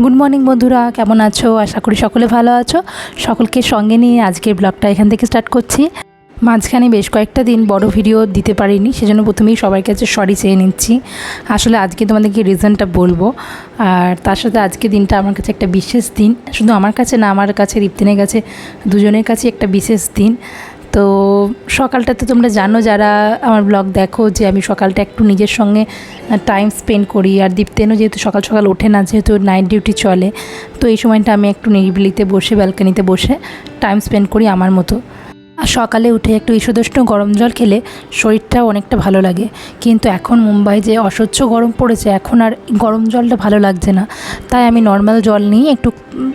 Good morning বন্ধুরা। কেমন আছো? আশা করি সকলে ভালো আছো। সকলকে সঙ্গে নিয়ে আজকের ব্লগটা এখান থেকে স্টার্ট করছি। মাঝখানে বেশ কয়েকটা দিন বড় ভিডিও দিতে পারিনি, সেজন্য প্রথমেই সবার কাছে সরি চেয়ে নিচ্ছি। আসলে আজকে তোমাদেরকে রিজনটা বলব। আর তার সাথে আজকে দিনটা আমার কাছে একটা বিশেষ দিন। শুধু আমার কাছে না, আমার কাছে, রিপ্তিনের কাছে, দুজনের কাছে একটা বিশেষ দিন। তো সকালটাতে তোমরা জানো যারা আমার ব্লগ দেখো যে আমি সকালটা একটু নিজের সঙ্গে টাইম স্পেন্ড করি। আর দীপ্তেনও যেহেতু সকাল সকাল ওঠে না, যেহেতু নাইট ডিউটি চলে, তো এই সময়টা আমি একটু নিরিবিলিতে বসে ব্যালকানিতে বসে টাইম স্পেন্ড করি আমার মতো। আর সকালে উঠে একটু ঈষদুষ্ণ গরম জল খেলে শরীরটাও অনেকটা ভালো লাগে। কিন্তু এখন মুম্বাই যে অসহ্য গরম পড়েছে, এখন আর গরম জলটা ভালো লাগছে না। তাই আমি নর্মাল জল নিয়ে একটু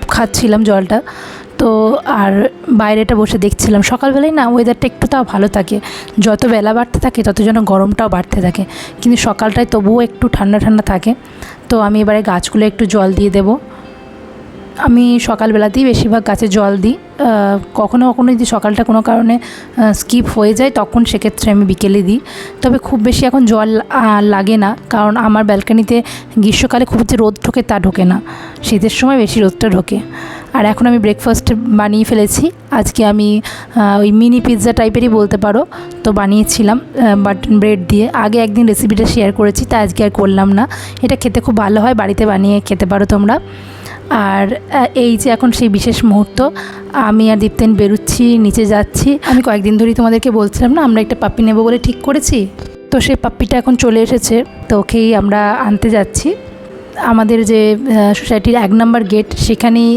খাচ্ছিলাম জলটা। তো আর বাইরেটা বসে দেখছিলাম। সকালবেলায় না ওয়েদারটা একটু তাও ভালো থাকে। যত বেলা বাড়তে থাকে, তত যেন গরমটাও বাড়তে থাকে। কিন্তু সকালটায় তবুও একটু ঠান্ডা ঠান্ডা থাকে। তো আমি এবারে গাছগুলো একটু জল দিয়ে দেবো। আমি সকালবেলাতেই বেশিরভাগ গাছে জল দিই। কখনো কখনো যদি সকালটা কোনো কারণে স্কিপ হয়ে যায়, তখন সেক্ষেত্রে আমি বিকেলে দিই। তবে খুব বেশি এখন জল লাগে না। কারণ আমার ব্যালকানিতে গ্রীষ্মকালে খুব যে রোদ ঢোকে তা ঢোকে না। শীতের সময় বেশি রোদটা ঢোকে। আর এখন আমি ব্রেকফাস্ট বানিয়ে ফেলেছি। আজকে আমি ওই মিনি পিৎজা টাইপেরই বলতে পারো। তো বানিয়েছিলাম বাটন ব্রেড দিয়ে। আগে একদিন রেসিপিটা শেয়ার করেছি, তা আজকে আর করলাম না। এটা খেতে খুব ভালো হয়, বাড়িতে বানিয়ে খেতে পারো তোমরা। আর এই যে এখন সেই বিশেষ মুহূর্ত, আমি আর দীপ্তেন বেরোচ্ছি, নিচে যাচ্ছি। আমি কয়েকদিন ধরেই তোমাদেরকে বলছিলাম না, আমরা একটা পাপ্পি নেব বলে ঠিক করেছি? তো সেই পাপ্পিটা এখন চলে এসেছে, তো ওকেই আমরা আনতে যাচ্ছি। আমাদের যে সোসাইটির এক নম্বর গেট, সেখানেই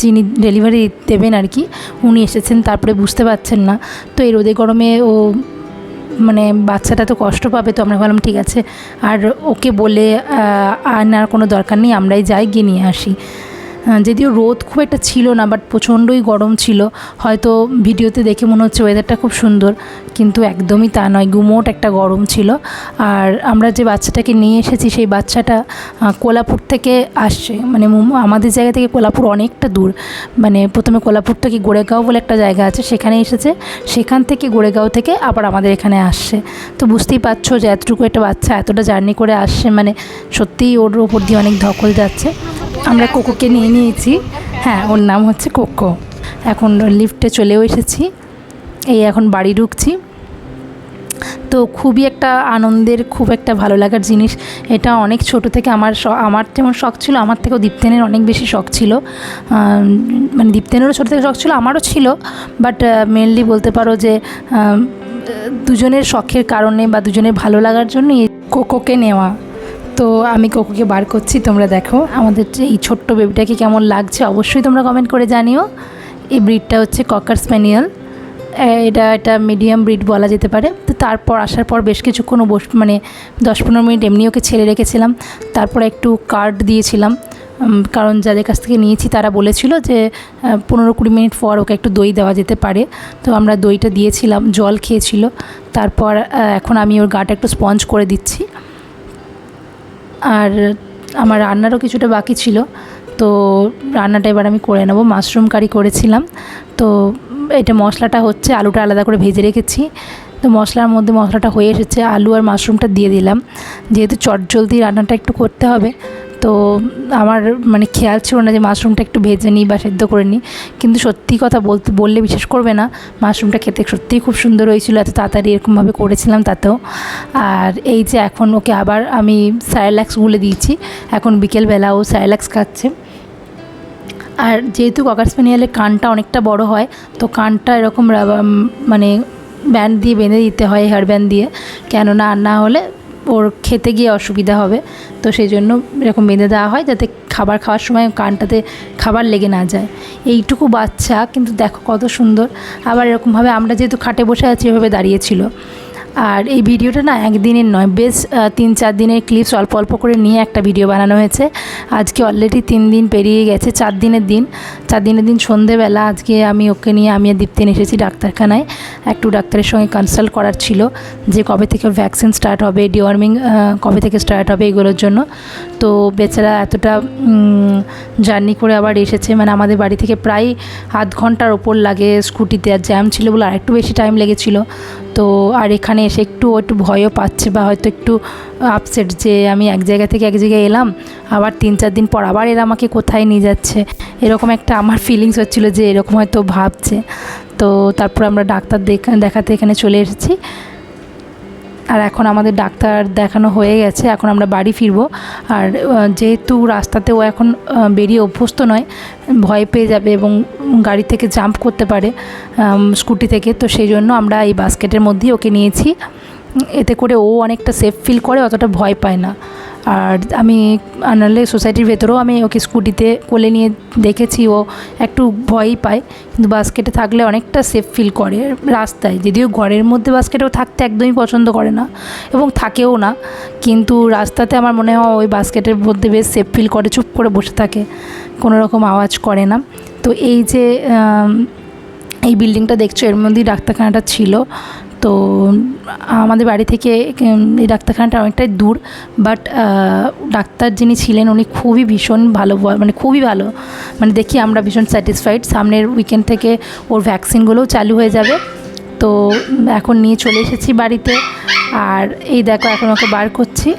যিনি ডেলিভারি দেবেন আর কি, উনি এসেছেন, তারপরে বুঝতে পারছেন না। তো এই রোদে গরমে ও মানে বাচ্চাটা তো কষ্ট পাবে তো আমরা ভাবলাম ঠিক আছে। আর ওকে বলে আনার কোনো দরকার নেই, আমরাই যাই গিয়ে নিয়ে আসি। যদিও রোদ খুব একটা ছিল না বাট প্রচণ্ডই গরম ছিল। হয়তো ভিডিওতে দেখে মনে হচ্ছে ওয়েদারটা খুব সুন্দর, কিন্তু একদমই তা নয়, গুমোট একটা গরম ছিল। আর আমরা যে বাচ্চাটাকে নিয়ে এসেছি, সেই বাচ্চাটা কোলাপুর থেকে আসছে। মানে আমাদের জায়গা থেকে কোলাপুর অনেকটা দূর। মানে প্রথমে কোলাপুর থেকে গোড়েগাঁও বলে একটা জায়গা আছে, সেখানে এসেছে। সেখান থেকে গোড়েগাঁও থেকে আবার আমাদের এখানে আসছে। তো বুঝতেই পারছ যে এতটুকু একটা বাচ্চা, এতটা জার্নি করে আসছে। মানে সত্যিই ওর ওপর দিয়ে অনেক ধকল যাচ্ছে। আমরা কোকোকে নিয়ে নিয়েছি। হ্যাঁ ওর নাম হচ্ছে কোকো। এখন লিফটে চলেও এসেছি। এই এখন বাড়ি ঢুকছি। তো খুবই একটা আনন্দের, খুব একটা ভালো লাগার জিনিস। এটা অনেক ছোট থেকে আমার আমার যেমন শখ ছিল, আমার থেকেও দীপ্তেনের অনেক বেশি শখ ছিল। মানে দীপ্তেনেরও ছোটো থেকে শখ ছিল, আমারও ছিল। বাট মেনলি বলতে পারো যে দুজনের শখের কারণে বা দুজনের ভালো লাগার জন্য কোকোকে নেওয়া। তো আমি কোকোকে বার করছি, তোমরা দেখো। আমাদের এই ছোট্ট বেবিটাকে কেমন লাগছে অবশ্যই তোমরা কমেন্ট করে জানিও। এই ব্রিডটা হচ্ছে ককার স্প্যানিয়াল এটা এটা মিডিয়াম ব্রিড বলা যেতে পারে। তো তারপর আসার পর বেশ কিছুক্ষণ বস মানে দশ পনেরো মিনিট এমনি ওকে ছেড়ে রেখেছিলাম। তারপর একটু কার্ড দিয়েছিলাম। কারণ যাদের কাছ থেকে নিয়েছি তারা বলেছিল যে পনেরো কুড়ি মিনিট পর ওকে একটু দই দেওয়া যেতে পারে। তো আমরা দইটা দিয়েছিলাম, জল খেয়েছিল। তারপর এখন আমি ওর গাটা একটু স্পঞ্জ করে দিচ্ছি। আর আমার রান্নারও কিছুটা বাকি ছিল, তো রান্নাটা এবার আমি করে নেব। মাশরুম কারি করেছিলাম, তো এটা মশলাটা হচ্ছে আলুটা আলাদা করে ভেজে রেখেছি। তো মশলার মধ্যে মশলাটা হয়ে এসেছে, আলু আর মাশরুমটা দিয়ে দিলাম। যেহেতু চট জলদি রান্নাটা একটু করতে হবে তো আমার মানে খেয়াল ছিল না যে মাশরুমটা একটু ভেজে নিই বা সেদ্ধ করে নিই। কিন্তু সত্যি কথা বলতে, বললে বিশ্বাস করবে না, মাশরুমটা খেতে সত্যিই খুব সুন্দর হয়েছিল, এত তাড়াতাড়ি এরকমভাবে করেছিলাম তাতেও। আর এই যে এখন ওকে আবার আমি স্যারেলাক্স গুলে দিয়েছি, এখন বিকেলবেলা ও স্যারেলাক্স খাচ্ছে। আর যেহেতু ককার স্পেনিয়ালের কানটা অনেকটা বড় হয়, তো কানটা এরকম মানে ব্যান্ড দিয়ে বেঁধে দিতে হয়, হেয়ার ব্যান্ড দিয়ে। কেননা আর না হলে ওর খেতে গিয়ে অসুবিধা হবে। তো সেই জন্য এরকম বেঁধে দেওয়া হয় যাতে খাবার খাওয়ার সময় কানটাতে খাবার লেগে না যায়। এইটুকু বাচ্চা, কিন্তু দেখো কত সুন্দর। আবার এরকমভাবে আমরা যেহেতু খাটে বসে আছি, এভাবে দাঁড়িয়েছিল আর এই ভিডিওটা না একদিনের নয়, বেশ তিন চার দিনের ক্লিপস অল্প অল্প করে নিয়ে একটা ভিডিও বানানো হয়েছে। আজকে অলরেডি তিন দিন পেরিয়ে গেছে, চার দিনের দিন। চার দিনের দিন সন্ধেবেলা আজকে আমি ওকে নিয়ে, আমি দীপ্তেন এসেছি ডাক্তারখানায়। একটু ডাক্তারের সঙ্গে কনসাল্ট করার ছিল যে কবে থেকে ভ্যাকসিন স্টার্ট হবে ডিওয়ার্মিং কবে থেকে স্টার্ট হবে এগুলোর জন্য। তো বেচারা এতটা জার্নি করে আবার এসেছে। মানে আমাদের বাড়ি থেকে প্রায় আধ ঘণ্টার ওপর লাগে স্কুটিতে, আর জ্যাম ছিল বলে আরেকটু বেশি টাইম লেগেছিলো। তো আর এখানে এসে একটু একটু ভয়ও পাচ্ছে বা হয়তো একটু আপসেট যে আমি এক জায়গা থেকে এক জায়গায় এলাম, আবার তিন চার দিন পর আবার এরা আমাকে কোথায় নিয়ে যাচ্ছে। এরকম একটা আমার ফিলিংস হচ্ছিল যে এরকম হয়তো ভাবছে। তো তারপর আমরা ডাক্তার দেখা, দেখাতে এখানে চলে এসেছি। আর এখন আমাদের ডাক্তার দেখানো হয়ে গেছে, এখন আমরা বাড়ি ফিরব। আর যেহেতু রাস্তাতে ও এখন বেরিয়ে অভ্যস্ত নয়, ভয় পেয়ে যাবে এবং গাড়ি থেকে জাম্প করতে পারে স্কুটি থেকে, তো সেই জন্য আমরা এই বাস্কেটের মধ্যেই ওকে নিয়েছি। এতে করে ও অনেকটা সেফ ফিল করে, অতটা ভয় পায় না। আর আমি আনালে সোসাইটির ভেতরেও আমি ওকে স্কুটিতে কোলে নিয়ে দেখেছি, ও একটু ভয়ই পায়। কিন্তু বাস্কেটে থাকলে অনেকটা সেফ ফিল করে রাস্তায়। যদিও ঘরের মধ্যে বাস্কেটেও থাকতে একদমই পছন্দ করে না এবং থাকেও না। কিন্তু রাস্তাতে আমার মনে হয় ওই বাস্কেটের মধ্যে বেশ সেফ ফিল করে, চুপ করে বসে থাকে, কোনো রকম আওয়াজ করে না। তো এই যে এই বিল্ডিংটা দেখছ, এর মধ্যেই ডাক্তারখানাটা ছিল। তো, আমাদের বাড়ি থেকে এই ডাক্তারখানাটা অনেকটাই দূর বাট ডাক্তার যিনি ছিলেন উনি খুবই ভীষণ ভালো মানে খুবই ভালো। মানে দেখি আমরা ভীষণ স্যাটিসফাইড সামনের উইকেন্ড থেকে ওর ভ্যাকসিনগুলোও চালু হয়ে যাবে। তো, এখন নিয়ে চলে এসেছি বাড়িতে। আর এই দেখো, এখন ওকে বার করছি।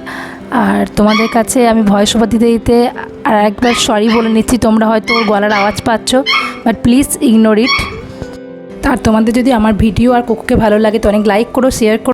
আর তোমাদের কাছে আমি ভয়েস ওভার দিতে দিতে আর একবার সরি বলে নিচ্ছি। তোমরা হয়তো ওর গলার আওয়াজ পাচ্ছ বাট প্লিজ ইগনোর ইট আর তোমাদের যদি আমার ভিডিও আর কোকোকে ভালো লাগে তো অনেক লাইক করো শেয়ার করো।